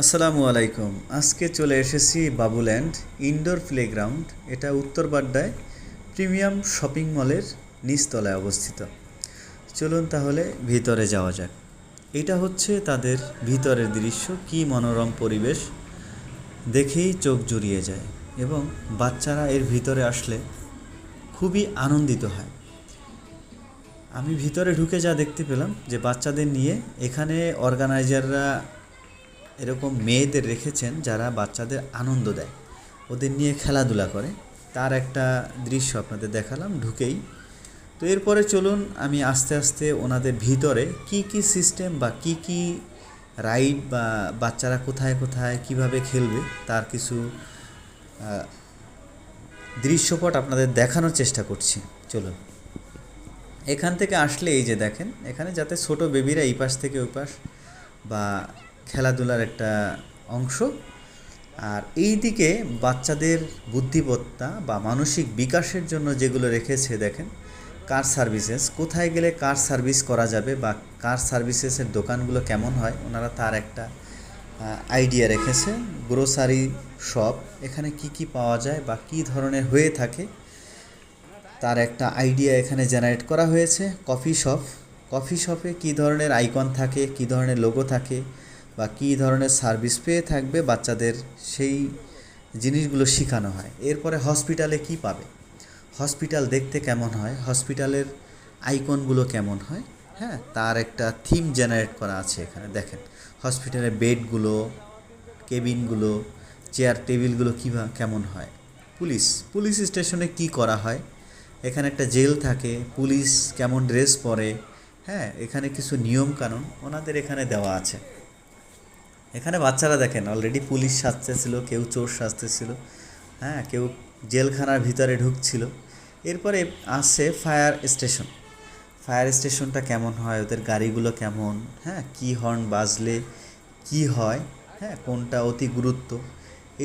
আসসালামু আলাইকুম। আজকে চলে এসেছি বাবুল্যান্ড ইনডোর প্লেগ্রাউন্ড। এটা উত্তর বাড্ডায় প্রিমিয়াম শপিং মলের নিচতলায় অবস্থিত। চলুন তাহলে ভিতরে যাওয়া যাক। এটা হচ্ছে তাদের ভিতরের দৃশ্য। কি মনোরম পরিবেশ। দেখেই চোখ জুড়িয়ে যায় এবং বাচ্চারা এর ভিতরে আসলে খুবই আনন্দিত হয়। আমি ভিতরে ঢুকে যা দেখতে পেলাম যে বাচ্চাদের নিয়ে এখানে অর্গানাইজাররা এরকম মেয়েদের রেখেছেন যারা বাচ্চাদের আনন্দ দেয়। ওদের নিয়ে খেলাধুলা করে। তার একটা দৃশ্য আপনাদের দেখালাম, ঢুকেই। তো এরপরে চলুন আমি আস্তে আস্তে ওনাদের ভিতরে কি কি সিস্টেম বা কি কি রাইড বা বাচ্চারা কোথায় কোথায় কীভাবে খেলবে, তার কিছু দৃশ্যপট আপনাদের দেখানোর চেষ্টা করছি। চলুন। এখান থেকে আসলে এই যে দেখেন, এখানে যাতে ছোট বেবিরা এই পাশ থেকে ওই পাশ বা খেলাধুলার একটা অংশ। আর এই দিকে বাচ্চাদের বুদ্ধিমত্তা বা মানসিক বিকাশের জন্য যেগুলো রেখেছে, দেখেন কার সার্ভিসেস কোথায় গেলে কার সার্ভিস করা যাবে বা কার সার্ভিসেসের দোকানগুলো কেমন হয়, ওনারা তার একটা আইডিয়া রেখেছে। গ্রোসারি শপ এখানে কি কি পাওয়া যায় বা কী ধরনের হয়ে থাকে, তার একটা আইডিয়া এখানে জেনারেট করা হয়েছে। কফি শপ কফি শপে কী ধরনের আইকন থাকে, কী ধরনের লোগো থাকে বা কী ধরনের সার্ভিস পেয়ে থাকবে বাচ্চাদের সেই জিনিসগুলো শেখানো হয়। এরপরে হসপিটালে কি পাবে? হসপিটাল দেখতে কেমন হয়? হসপিটালের আইকনগুলো কেমন হয়? হ্যাঁ তার একটা থিম জেনারেট করা আছে এখানে, দেখেন। হসপিটালের বেডগুলো, কেবিনগুলো, চেয়ার টেবিলগুলো কীভা, কেমন হয়? পুলিশ পুলিশ স্টেশনে কি করা হয়? এখানে একটা জেল থাকে, পুলিশ কেমন ড্রেস পরে? হ্যাঁ এখানে কিছু নিয়ম কানুন ওনাদের এখানে দেওয়া আছে। এখানে বাচ্চারা দেখেন অলরেডি পুলিশ সাজতেছিল, কেউ চোর সাজতেছিল হ্যাঁ কেউ জেলখানার ভিতরে ঢুকছিল। এরপরে আসছে ফায়ার স্টেশন ফায়ার স্টেশনটা কেমন হয়, ওদের গাড়িগুলো কেমন হ্যাঁ কী হর্ন বাজলে কি হয় হ্যাঁ কোনটা অতি গুরুত্ব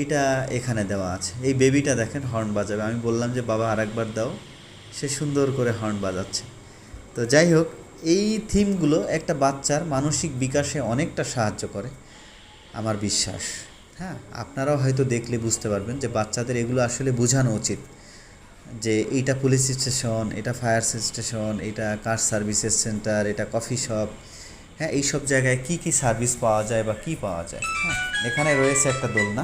এটা এখানে দেওয়া আছে। এই বেবিটা দেখেন হর্ন বাজাবে। আমি বললাম যে, বাবা, আরেকবার দাও। সে সুন্দর করে হর্ন বাজাচ্ছে। তো যাই হোক, এই থিমগুলো একটা বাচ্চার মানসিক বিকাশে অনেকটা সাহায্য করে। আমার বিশ্বাস। হ্যাঁ আপনারাও হয়তো দেখলে বুঝতে পারবেন যে বাচ্চাদের এগুলো আসলে বোঝানো উচিত। যে এইটা পুলিশ স্টেশন এটা ফায়ার স্টেশন এটা কার সার্ভিসেস সেন্টার এটা কফি শপ হ্যাঁ এই সব জায়গায় কি কি সার্ভিস পাওয়া যায় বা কি পাওয়া যায়? হ্যাঁ এখানে রয়েছে একটা দোলনা।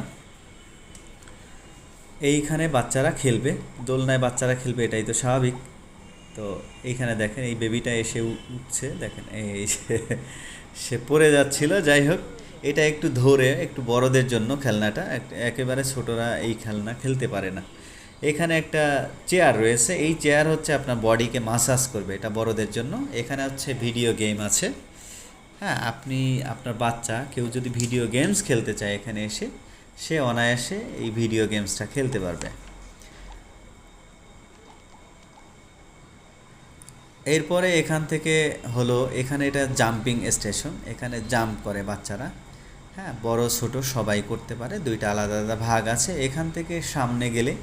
এইখানে বাচ্চারা খেলবে। দোলনায় বাচ্চারা খেলবে, এটাই তো স্বাভাবিক। তো এইখানে দেখেন, এই বেবিটা এসে উঠছে। দেখেন, এই সে পড়ে যাচ্ছিল। যাই হোক এটা একটু ধরে, একটু বড়দের জন্য খেলনাটা। একেবারে ছোটরা এই খেলনা খেলতে পারে না। এখানে একটা চেয়ার রয়েছে। এই চেয়ার হচ্ছে আপনার বডিকে মাসাজ করবে এটা বড়দের জন্য। এখানে হচ্ছে ভিডিও গেম আছে। হ্যাঁ আপনি, আপনার বাচ্চা কেউ যদি ভিডিও গেমস খেলতে চায় এখানে এসে, সে অনায়াসে এই ভিডিও গেমসটা খেলতে পারবে। এরপরে এখান থেকে হলো, এখানে এটা জাম্পিং স্টেশন এখানে জাম্প করে বাচ্চারা। হ্যাঁ বড়, ছোট সবাই করতে পারে, দুইটা আলাদা আলাদা ভাগ আছে। এখান থেকে সামনে গেলে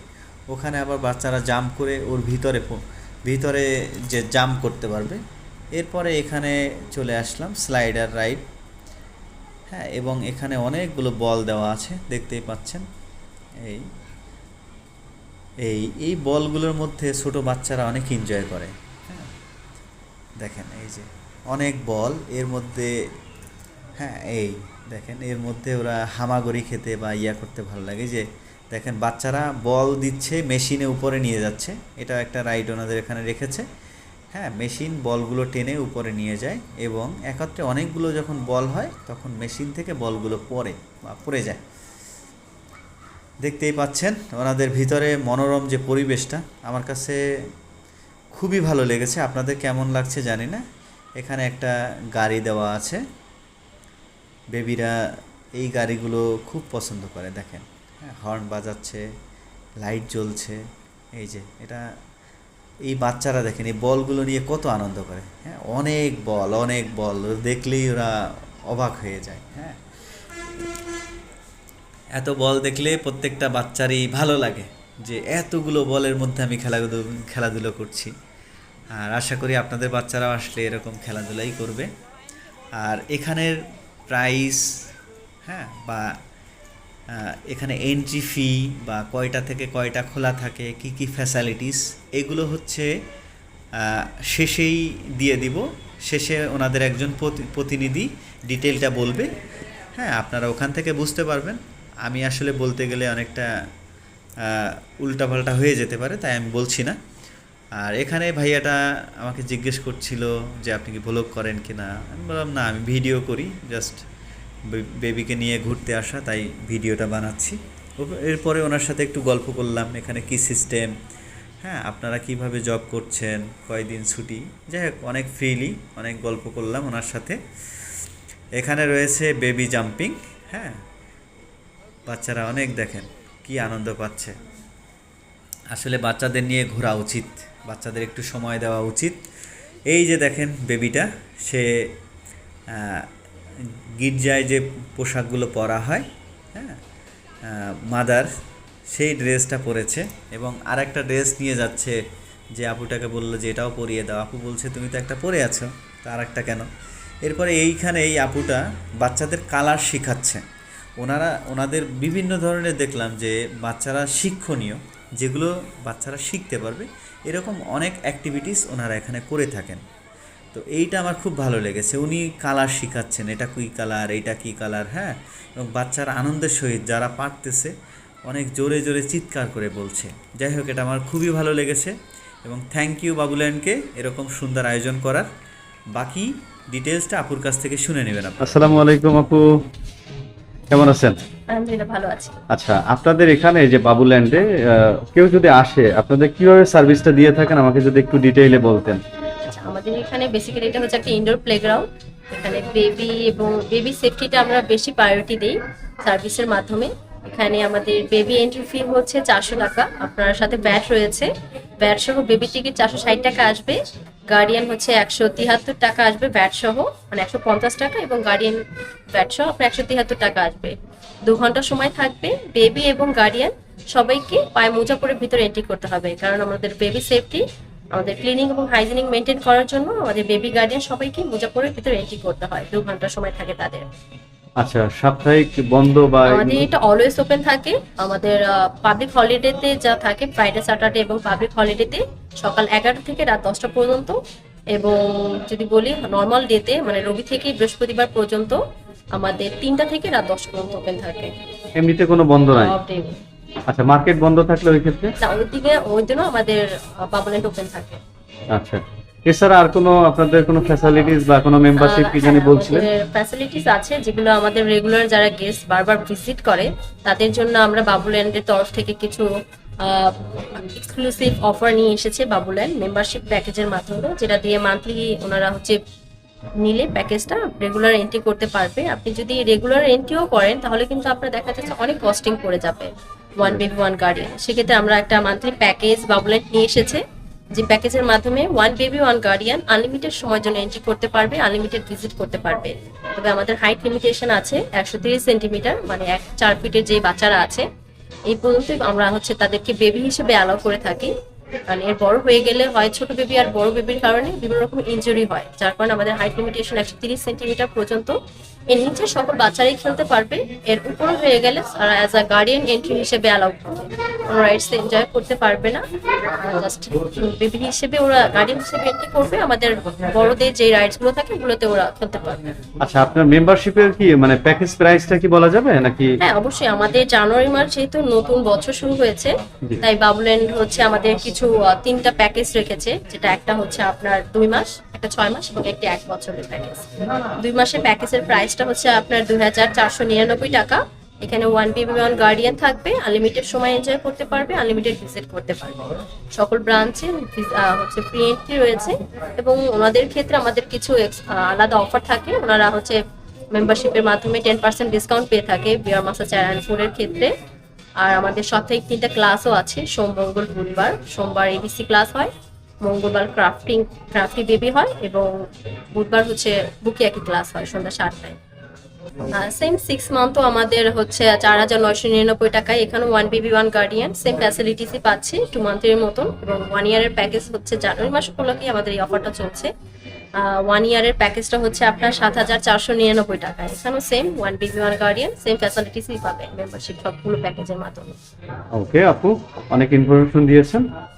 ওখানে আবার বাচ্চারা জাম্প করে ওর ভিতরে ভিতরে যে জাম্প করতে পারবে। এরপরে এখানে চলে আসলাম, স্লাইডার রাইড। হ্যাঁ এবং এখানে অনেকগুলো বল দেওয়া আছে, দেখতেই পাচ্ছেন। এই এই এই বলগুলোর মধ্যে ছোট বাচ্চারা অনেক এনজয় করে। হ্যাঁ দেখেন, এই যে অনেক বল, এর মধ্যে হ্যাঁ এই। দেখেন, এর মধ্যে ওরা হামাগুড়ি খেতে বা ইয়া করতে ভালো লাগে। যে দেখেন, বাচ্চারা বল দিচ্ছে, মেশিনে উপরে নিয়ে যাচ্ছে। এটা একটা রাইড ওনাদের এখানে রেখেছে। হ্যাঁ মেশিন বলগুলো টেনে উপরে নিয়ে যায় এবং একত্রে অনেকগুলো যখন বল হয়, তখন মেশিন থেকে বলগুলো পড়ে বা পড়ে যায়। দেখতেই পাচ্ছেন, ওনাদের ভিতরে মনোরম যে পরিবেশটা, আমার কাছে খুবই ভালো লেগেছে। আপনাদের কেমন লাগছে জানি না। এখানে একটা গাড়ি দেওয়া আছে। বেবিরা এই গাড়িগুলো খুব পছন্দ করে, দেখেন। হ্যাঁ হর্ন বাজাচ্ছে, লাইট জ্বলছে, এই যে, এটা এই বাচ্চারা দেখেন, এই বলগুলো নিয়ে কত আনন্দ করে। হ্যাঁ অনেক বল অনেক বল দেখলেই ওরা অবাক হয়ে যায়। হ্যাঁ এত বল দেখলে প্রত্যেকটা বাচ্চারই ভালো লাগে যে এতগুলো বলের মধ্যে আমি খেলাধুলো খেলাধুলো করছি। আর আশা করি আপনাদের বাচ্চারাও আসলে এরকম খেলাধুলাই করবে। আর এখানের প্রাইস হ্যাঁ বা এখানে এন্ট্রি ফি বা কয়টা থেকে কয়টা খোলা থাকে, কি কি ফ্যাসিলিটিস এগুলো হচ্ছে শেষেই দিয়ে দিব। শেষে ওনাদের একজন প্রতি- প্রতিনিধি ডিটেলটা বলবে। হ্যাঁ আপনারা ওখান থেকে বুঝতে পারবেন। আমি আসলে বলতে গেলে অনেকটা উল্টাপাল্টা হয়ে যেতে পারে, তাই আমি বলছি না। আর এখানে ভাইয়াটা আমাকে জিজ্ঞেস করছিল যে আপনি কি ব্লগ করেন কি না? আমি বললাম, না, আমি ভিডিও করি জাস্ট বেবিকে নিয়ে ঘুরতে আসা, তাই ভিডিওটা বানাচ্ছি। এরপরে ওনার সাথে একটু গল্প করলাম, এখানে কি সিস্টেম হ্যাঁ আপনারা কীভাবে জব করছেন, কয়দিন ছুটি? যাই হোক, অনেক ফ্রিলি অনেক গল্প করলাম ওনার সাথে। এখানে রয়েছে বেবি জাম্পিং হ্যাঁ। বাচ্চারা অনেক দেখেন, কি আনন্দ পাচ্ছে। আসলে বাচ্চাদের নিয়ে ঘোরা উচিত। বাচ্চাদের একটু সময় দেওয়া উচিত। এই যে দেখেন বেবিটা, সে গির্জায় যে পোশাকগুলো পরা হয় হ্যাঁ মাদার, সেই ড্রেসটা পরেছে এবং আর একটা ড্রেস নিয়ে যাচ্ছে যে আপুটাকে বলল যে এটাও পরিয়ে দাও। আপু বলছে, তুমি তো একটা পরে আছো, তা আর একটা কেন? এরপরে এইখানে এই আপুটা বাচ্চাদের কালার শেখাচ্ছে। ওনারা, ওনাদের বিভিন্ন ধরনের দেখলাম যে বাচ্চারা শিক্ষণীয়। যেগুলো বাচ্চারা শিখতে পারবে। এরকম অনেক অ্যাক্টিভিটিস ওনারা এখানে করে থাকেন। তো এইটা আমার খুব ভালো লেগেছে। উনি কালার শিখাচ্ছেন, এটা কী কালার এইটা কী কালার হ্যাঁ? এবং বাচ্চারা আনন্দের সহিত যারা পারতেছে, অনেক জোরে জোরে চিৎকার করে বলছে। যাই হোক, এটা আমার খুবই ভালো লেগেছে এবং থ্যাংক ইউ বাবুল্যান্ডকে এরকম সুন্দর আয়োজন করার। বাকি ডিটেলসটা আপুর কাছ থেকে শুনে নেবেন আসসালামু আলাইকুম আপু। কেমন আছেন? আলহামদুলিল্লাহ ভালো আছি। আচ্ছা আপনাদের এখানে যে বাবুল্যান্ডে কেউ যদি আসে আপনাদের কীভাবে সার্ভিসটা দিয়ে থাকেন? আমাকে যদি একটু ডিটেইলে বলতেন। আচ্ছা আমাদের এখানে বেসিক্যালি এটা হচ্ছে একটা ইনডোর প্লেগ্রাউন্ড এখানে বেবি এবং বেবি সেফটিটা আমরা বেশি প্রায়োরিটি দিই সার্ভিসের মাধ্যমে। এখানে আমাদের বেবি এন্ট্রি ফি হচ্ছে চারশো টাকা। আপনার সাথে ব্যাট রয়েছে। ব্যাট সহ বেবি টিকিট চারশো ষাট টাকা আসবে। গার্ডিয়ান হচ্ছে একশো তিয়াত্তর টাকা আসবে ব্যাট সহ মানে একশো পঞ্চাশ টাকা এবং গার্ডিয়ান ব্যাট সহ আপনার একশো তিয়াত্তর টাকা আসবে। দু ঘণ্টা সময় থাকবে বেবি এবং গার্ডিয়ান সবাইকে পায়ে মোজা পরে ভিতরে এন্ট্রি করতে হবে কারণ আমাদের বেবি সেফটি আমাদের ক্লিনিং এবং হাইজিনিক মেনটেন করার জন্য আমাদের বেবি গার্ডিয়ান সবাইকে মোজা পরে ভিতরে এন্ট্রি করতে হয় দু ঘণ্টা সময় থাকে তাদের। আচ্ছা সাপ্তাহিক বন্ধ বা আমাদের এটা অলওয়েজ ওপেন থাকে। আমাদের পাবলিক হলিডেতে যা থাকে ফ্রাইডে স্যাটারডে এবং পাবলিক হলিডেতে সকাল এগারোটা থেকে রাত দশটা পর্যন্ত এবং যদি বলি নর্মাল ডেতে মানে রবি থেকে বৃহস্পতিবার পর্যন্ত আমাদের তিনটা থেকে রাত দশটা পর্যন্ত ওপেন থাকে। এমনিতে কোনো বন্ধ নাই? আচ্ছা মার্কেট বন্ধ থাকলে ওই ক্ষেত্রে? না ওই দিকে ওই জন্য আমাদের বাবুলেন্ট ওপেন থাকে। আচ্ছা। এছাড়া আর কোনো আপনাদের কোনো ফ্যাসিলিটিস বা কোনো মেম্বারশিপ কি জানি বলছিলেন? ফ্যাসিলিটিস আছে যেগুলো আমাদের রেগুলার যারা গেস্ট বারবার ভিজিট করে তাদের জন্য আমরা বাবুল্যান্ডের তরফ থেকে কিছু এক্সক্লুসিভ অফার নিয়ে এসেছে বাবুল্যান্ড মেম্বারশিপ প্যাকেজের মাধ্যমে, যেটা দিয়ে মান্থলি ওনারা হচ্ছে নিলে প্যাকেজটা রেগুলার এন্ট্রি করতে পারবে। আপনি যদি রেগুলার এন্ট্রিও করেন, তাহলে কিন্তু আপনার দেখা যাচ্ছে অনেক কস্টিং পড়ে যাবে ওয়ান বেবি ওয়ান গার্ডিয়ান সেক্ষেত্রে আমরা একটা মান্থলি প্যাকেজ বাবুল্যান্ড নিয়ে এসেছে, যে প্যাকেজের মাধ্যমে one baby one guardian unlimited সময়ের জন্য এন্ট্রি করতে পারবে আনলিমিটেড ভিজিট করতে পারবে। তবে আমাদের হাইট লিমিটেশন আছে, একশো তিরিশ সেন্টিমিটার মানে এক চার ফিটের যে বাচ্চারা আছে এই পর্যন্ত আমরা হচ্ছে তাদেরকে বেবি হিসেবে অ্যালাউ করে থাকি। কারণ এর বড় হয়ে গেলে হয় ছোট বেবি আর বড় বেবির কারণে বিভিন্ন রকম ইঞ্জুরি হয়, যার কারণে আমাদের হাইট লিমিটেশন একশো তিরিশ সেন্টিমিটার পর্যন্ত এর নিচে সকল বাচ্চারাই খেলতে পারবে। এর উপরে হয়ে গেলে তারা অ্যাজ আ গার্ডিয়ান এন্ট্রি হিসেবে অ্যালাউ করবে। কোনো রাইটস এনজয় করতে পারবে না। জাস্ট বেবি হিসেবে ওরা গার্ডিয়ান হিসেবে এন্ট্রি করবে। আমাদের বড়দের যে রাইটসগুলো থাকে ওগুলোতে ওরা খেলতে পারবে। আচ্ছা আপনার মেম্বারশিপের কি মানে প্যাকেজ প্রাইসটা কি বলা যাবে নাকি? হ্যাঁ অবশ্যই। আমাদের জানুয়ারি মাস যেহেতু নতুন বছর শুরু হয়েছে তাই বাবুল্যান্ড হচ্ছে আমাদের কিছু তিনটা প্যাকেজ রেখেছে যেটা একটা হচ্ছে আপনার দুই মাস একটা ছয় মাস এবং একটি এক বছরের প্যাকেজ দুই মাসের প্যাকেজের প্রাইসটা হচ্ছে আপনার দুই হাজার চারশো নিরানব্বই টাকা। এখানে ওয়ান বেবি ওয়ান গার্ডিয়ান থাকবে আনলিমিটেড সময় এনজয় করতে পারবে আনলিমিটেড ভিজিট করতে পারবে। সকল ব্রাঞ্চে হচ্ছে ফ্রি এন্ট্রি রয়েছে এবং ওনাদের ক্ষেত্রে আমাদের কিছু আলাদা অফার থাকে। ওনারা হচ্ছে মেম্বারশিপের মাধ্যমে টেন পার্সেন্ট ডিসকাউন্ট পেয়ে থাকে বিয়ার মাসা চার অ্যান্ড ফোরের ক্ষেত্রে। আর আমাদের সপ্তাহে তিনটা ক্লাসও আছে, সোম, মঙ্গল, বুধবার। সোমবার এবিসি ক্লাস হয়। মঙ্গলবার ক্রাফটিং ক্রাফটি বেবি হয় এবং বুধবার হচ্ছে বুকিয়াকি ক্লাস হয়, সন্ধ্যা সাতটায়। সেম সিক্স মান্থও আমাদের হচ্ছে চার হাজার নয়শো নিরানব্বই টাকায়। এখানে one baby one guardian same ফ্যাসিলিটিসই পাচ্ছি টু মান্থের মতন এবং ওয়ান ইয়ারের প্যাকেজ হচ্ছে জানুয়ারি মাস উপলক্ষে আমাদের এই অফারটা চলছে। ওয়ান ইয়ারের প্যাকেজটা হচ্ছে আপনার সাত হাজার চারশো নিরানব্বই টাকা এখানেও same one baby one guardian same ফ্যাসিলিটিসই পাবেন মেম্বারশিপ সবগুলো প্যাকেজের মাধ্যমে। ওকে আপু, অনেক ইনফরমেশন দিয়েছেন।